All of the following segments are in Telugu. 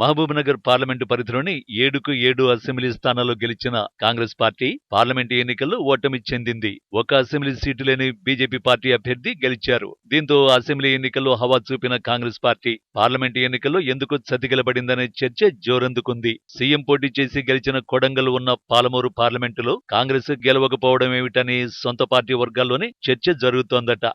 మహబూబ్నగర్ పార్లమెంటు పరిధిలోని ఏడుకు ఏడు అసెంబ్లీ స్థానాల్లో గెలిచిన కాంగ్రెస్ పార్టీ పార్లమెంటు ఎన్నికల్లో ఓటమి చెందింది. ఒక అసెంబ్లీ సీటు లేని బీజేపీ పార్టీ అభ్యర్థి గెలిచారు. దీంతో అసెంబ్లీ ఎన్నికల్లో హవా చూపిన కాంగ్రెస్ పార్టీ పార్లమెంటు ఎన్నికల్లో ఎందుకు చతికిలబడిందనే చర్చ జోరందుకుంది. సీఎం పోటీ చేసి గెలిచిన కొడంగల్ ఉన్న పాలమూరు పార్లమెంటులో కాంగ్రెస్ గెలవకపోవడం ఏమిటని సొంత పార్టీ వర్గాల్లోనే చర్చ జరుగుతోందట.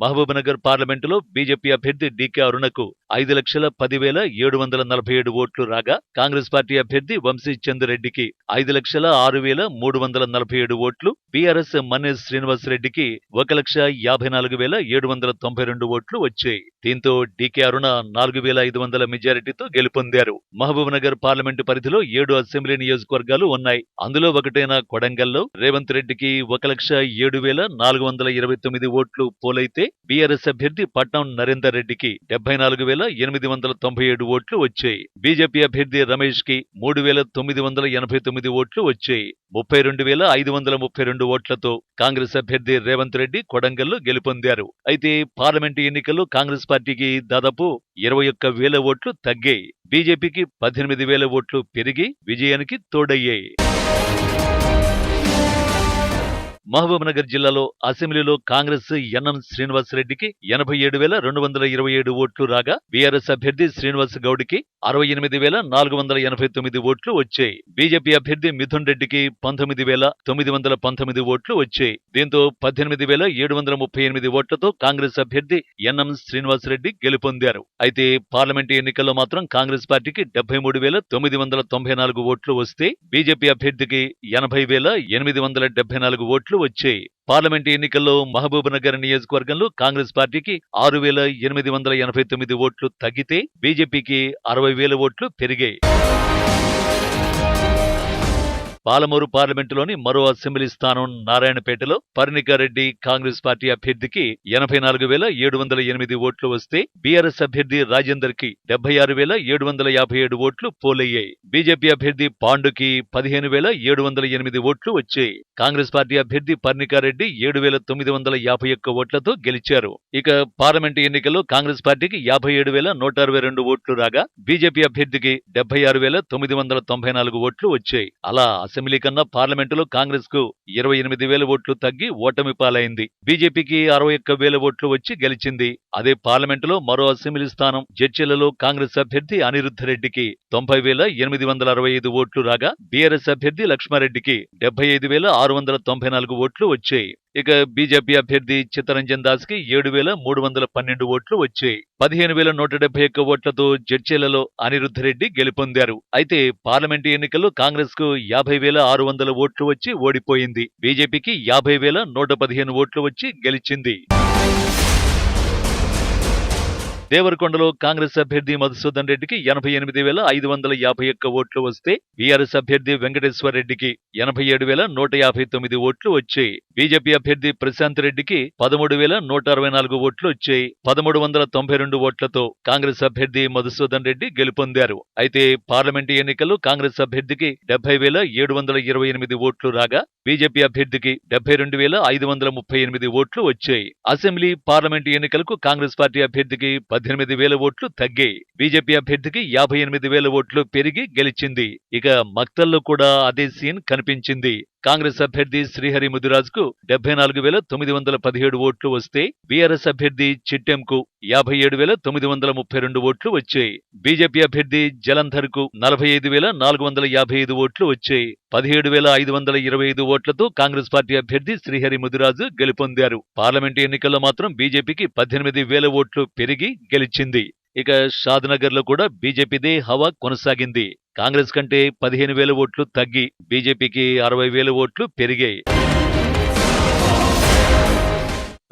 మహబూబ్ నగర్ పార్లమెంటులో బీజేపీ అభ్యర్థి డీకే అరుణకు ఐదు లక్షల పదివేల ఏడు వందల నలభై ఏడు ఓట్లు రాగా కాంగ్రెస్ పార్టీ అభ్యర్థి వంశీ చంద్రెడ్డికి ఐదు లక్షల ఆరు వేల మూడు వందల నలభై ఏడు ఓట్లు బీఆర్ఎస్ మనేష్ శ్రీనివాస్ రెడ్డికి ఒక లక్ష యాభై నాలుగు వేల ఏడు వందల తొంభై రెండు ఓట్లు వచ్చాయి. దీంతో డీకే అరుణ నాలుగు వేల ఐదు వందల మెజారిటీతో గెలుపొందారు. మహబూబ్నగర్ పార్లమెంటు పరిధిలో ఏడు అసెంబ్లీ నియోజకవర్గాలు ఉన్నాయి. అందులో ఒకటైన కొడంగల్లో రేవంత్ రెడ్డికి ఒక లక్ష ఏడు వేల నాలుగు వందల ఇరవై తొమ్మిది ఓట్లు పోలైతే బీఆర్ఎస్ అభ్యర్థి పట్నం నరేందర్ రెడ్డికి డెబ్బై నాలుగు వేల ఎనిమిది వందల తొంభై ఏడు ఓట్లు వచ్చాయి. బీజేపీ అభ్యర్థి రమేష్కి మూడు వేల తొమ్మిది వందల ఎనభై తొమ్మిది ఓట్లు వచ్చాయి. ముప్పై రెండు వేల ఐదు వందల ముప్పై రెండు ఓట్లతో కాంగ్రెస్ అభ్యర్థి రేవంత్ రెడ్డి కొడంగల్లో గెలుపొందారు. అయితే పార్లమెంటు ఎన్నికల్లో కాంగ్రెస్ పార్టీకి దాదాపు ఇరవై ఒక్క వేల ఓట్లు తగ్గాయి. బీజేపీకి పద్దెనిమిది వేల ఓట్లు పెరిగి విజయానికి తోడయ్యాయి. మహబూబ్ నగర్ జిల్లాలో అసెంబ్లీలో కాంగ్రెస్ ఎన్ఎం శ్రీనివాస్ రెడ్డికి ఎనభై ఏడు వేల రెండు వందల ఇరవై ఏడు ఓట్లు రాగా బీఆర్ఎస్ అభ్యర్థి శ్రీనివాస్ గౌడ్కి అరవై ఎనిమిది వేల నాలుగు వందల ఎనభై తొమ్మిది ఓట్లు వచ్చాయి. బీజేపీ అభ్యర్థి మిథున్ రెడ్డికి పంతొమ్మిది వేల తొమ్మిది వందల పంతొమ్మిది ఓట్లు వచ్చాయి. దీంతో పద్దెనిమిది వేల ఏడు వందల ముప్పై ఎనిమిది ఓట్లతో కాంగ్రెస్ అభ్యర్థి ఎన్ఎం శ్రీనివాస్ రెడ్డి గెలుపొందారు. అయితే పార్లమెంటు ఎన్నికల్లో మాత్రం కాంగ్రెస్ పార్టీకి డెబ్బై మూడు వేల తొమ్మిది వందల తొంభై నాలుగు ఓట్లు వస్తే బీజేపీ అభ్యర్థికి ఎనభై వేల ఎనిమిది వందల డెబ్బై నాలుగు ఓట్లు వచ్చాయి. పార్లమెంటు ఎన్నికల్లో మహబూబ్ నగర్ నియోజకవర్గంలో కాంగ్రెస్ పార్టీకి ఆరు వేల ఎనిమిది వందల ఎనభై తొమ్మిది ఓట్లు తగ్గితే బీజేపీకి అరవై వేల ఓట్లు పెరిగాయి. పాలమూరు పార్లమెంటులోని మరో అసెంబ్లీ స్థానం నారాయణపేటలో పర్ణికారెడ్డి కాంగ్రెస్ పార్టీ అభ్యర్థికి ఎనభై నాలుగు వేల ఏడు వందల ఎనిమిది ఓట్లు వస్తే బీఆర్ఎస్ అభ్యర్థి రాజేందర్కి డెబ్బై ఆరు వేల ఏడు వందల యాభై ఏడు ఓట్లు పోలయ్యాయి. బీజేపీ అభ్యర్థి పాండుకి పదిహేను వేల ఏడు వందల ఎనిమిది ఓట్లు వచ్చాయి. కాంగ్రెస్ పార్టీ అభ్యర్థి పర్ణికారెడ్డి ఏడు వేల తొమ్మిది వందల యాభై ఒక్క ఓట్లతో గెలిచారు. ఇక పార్లమెంటు ఎన్నికల్లో కాంగ్రెస్ పార్టీకి యాభై ఏడు వేల నూట అరవై రెండు ఓట్లు రాగా బీజేపీ అభ్యర్థికి డెబ్బై ఆరు వేల తొమ్మిది వందల తొంభై నాలుగు ఓట్లు వచ్చాయి. అలా అసెంబ్లీ కన్నా పార్లమెంటులో కాంగ్రెస్కు ఇరవై ఎనిమిది వేల ఓట్లు తగ్గి ఓటమి పాలైంది. బీజేపీకి అరవై ఒక్క వేల ఓట్లు వచ్చి గెలిచింది. అదే పార్లమెంటులో మరో అసెంబ్లీ స్థానం జడ్చీలలో కాంగ్రెస్ అభ్యర్థి అనిరుద్ధ రెడ్డికి తొంభై వేల ఎనిమిది వందల అరవై ఐదు ఓట్లు రాగా బీఆర్ఎస్ అభ్యర్థి లక్ష్మారెడ్డికి డెబ్బై ఐదు వేల ఆరు వందల తొంభై నాలుగు ఓట్లు వచ్చాయి. ఇక బీజేపీ అభ్యర్థి చిత్తరంజన్ దాస్కి ఏడు వేల మూడు వందల పన్నెండు ఓట్లు వచ్చాయి. పదిహేను వేల నూట డెబ్బై ఒక్క ఓట్లతో జడ్చీలలో అనిరుద్ధ రెడ్డి గెలుపొందారు. అయితే పార్లమెంటు ఎన్నికల్లో కాంగ్రెస్కు యాభై వేల ఆరు వందల ఓట్లు వచ్చి ఓడిపోయింది. బీజేపీకి యాభై వేల నూట పదిహేను ఓట్లు వచ్చి గెలిచింది. దేవరకొండలో కాంగ్రెస్ అభ్యర్థి మధుసూదన్ రెడ్డికి ఎనభై ఎనిమిది వేల ఐదు వందల యాభై ఒక్క ఓట్లు వస్తే బీఆర్ఎస్ అభ్యర్థి వెంకటేశ్వర రెడ్డికి ఎనభై ఏడు వేల నూట యాభై తొమ్మిది ఓట్లు వచ్చాయి. బీజేపీ అభ్యర్థి ప్రశాంత్ రెడ్డికి పదమూడు వేల నూట అరవై నాలుగు ఓట్లు వచ్చాయి. పదమూడు వందల తొంభై రెండు ఓట్లతో కాంగ్రెస్ అభ్యర్థి మధుసూదన్ రెడ్డి గెలుపొందారు. అయితే పార్లమెంటు ఎన్నికల్లో కాంగ్రెస్ అభ్యర్థికి డెబ్బై వేల ఏడు వందల ఇరవై ఎనిమిది ఓట్లు రాగా బీజేపీ అభ్యర్థికి డెబ్బై రెండు వేల ఐదు వందల ముప్పై ఎనిమిది ఓట్లు వచ్చాయి. అసెంబ్లీ పార్లమెంటు ఎన్నికలకు కాంగ్రెస్ పార్టీ అభ్యర్థికి పద్దెనిమిది వేల ఓట్లు తగ్గాయి బీజేపీ అభ్యర్థికి యాభై ఎనిమిది వేల ఓట్లు పెరిగి గెలిచింది. ఇక మక్తల్లో కూడా అదే సీన్ కనిపించింది. కాంగ్రెస్ అభ్యర్థి శ్రీహరి ముదిరాజుకు డెబ్బై నాలుగు వేల తొమ్మిది వందల పదిహేడు ఓట్లు వస్తే బీఆర్ఎస్ అభ్యర్థి చిట్టెంకు యాభై ఏడు వేల తొమ్మిది వందల ముప్పై రెండు ఓట్లు వచ్చాయి. బీజేపీ అభ్యర్థి జలంధర్కు నలభై ఐదు వేల నాలుగు వందల యాభై ఐదు ఓట్లు వచ్చాయి. పదిహేడు వేల ఐదు వందల ఇరవై ఐదు ఓట్లతో కాంగ్రెస్ పార్టీ అభ్యర్థి శ్రీహరి ముదిరాజు గెలుపొందారు. పార్లమెంటు ఎన్నికల్లో మాత్రం బీజేపీకి పద్దెనిమిది వేల ఓట్లు పెరిగి గెలిచింది. ఇక షాద్నగర్లో కూడా బీజేపీదే హవా కొనసాగింది. కాంగ్రెస్ కంటే పదిహేను వేల ఓట్లు తగ్గి బీజేపీకి అరవై వేల ఓట్లు పెరిగాయి.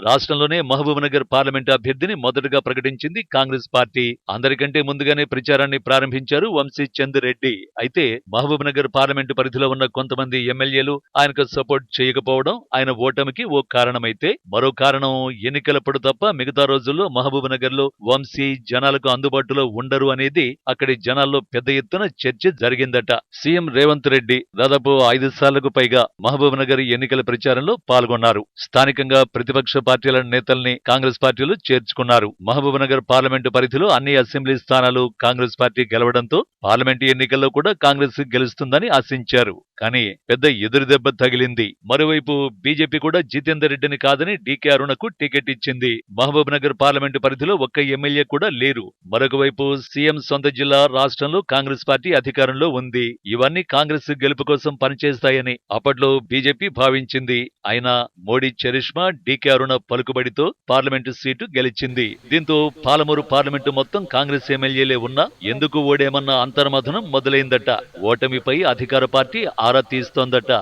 రాష్ట్రంలోనే మహబూబ్ నగర్ పార్లమెంటు అభ్యర్థిని మొదటగా ప్రకటించింది కాంగ్రెస్ పార్టీ. అందరికంటే ముందుగానే ప్రచారాన్ని ప్రారంభించారు వంశీ చంద్ రెడ్డి అయితే మహబూబ్ నగర్ పార్లమెంటు పరిధిలో ఉన్న కొంతమంది ఎమ్మెల్యేలు ఆయనకు సపోర్ట్ చేయకపోవడం ఆయన ఓటమికి ఓ కారణమైతే మరో కారణం ఎన్నికలప్పుడు తప్ప మిగతా రోజుల్లో మహబూబ్నగర్లో వంశీ జనాలకు అందుబాటులో ఉండరు అనేది అక్కడి జనాల్లో పెద్ద ఎత్తున చర్చ జరిగిందట. సీఎం రేవంత్ రెడ్డి దాదాపు ఐదు సార్లకు పైగా మహబూబ్ నగర్ ఎన్నికల ప్రచారంలో పాల్గొన్నారు. స్థానికంగా ప్రతిపక్ష పార్టీల నేతల్ని కాంగ్రెస్ పార్టీలు చేర్చుకున్నారు. మహబూబ్ నగర్ పార్లమెంటు పరిధిలో అన్ని అసెంబ్లీ స్థానాలు కాంగ్రెస్ పార్టీ గెలవడంతో పార్లమెంటు ఎన్నికల్లో కూడా కాంగ్రెస్ గెలుస్తుందని ఆశించారు. కానీ పెద్ద ఎదురు దెబ్బ తగిలింది. మరోవైపు బీజేపీ కూడా జితేందర్ రెడ్డిని కాదని డీకే అరుణకు టికెట్ ఇచ్చింది. మహబూబ్ నగర్ పార్లమెంటు పరిధిలో ఒక్క ఎమ్మెల్యే కూడా లేరు. మరొక వైపు సీఎం సొంత జిల్లా రాష్ట్రంలో కాంగ్రెస్ పార్టీ అధికారంలో ఉంది. ఇవన్నీ కాంగ్రెస్ గెలుపు కోసం పనిచేస్తాయని అప్పట్లో బీజేపీ భావించింది. అయినా మోడీ చరిష్మా డీకే అరుణ పలుకుబడితో పార్లమెంటు సీటు గెలిచింది. దీంతో పాలమూరు పార్లమెంటు మొత్తం కాంగ్రెస్ ఎమ్మెల్యేలే ఉన్నా ఎందుకు ఓడేమన్న అంతర్మథనం మొదలైందట. ఓటమిపై అధికార పార్టీ ఆరా తీస్తోందట.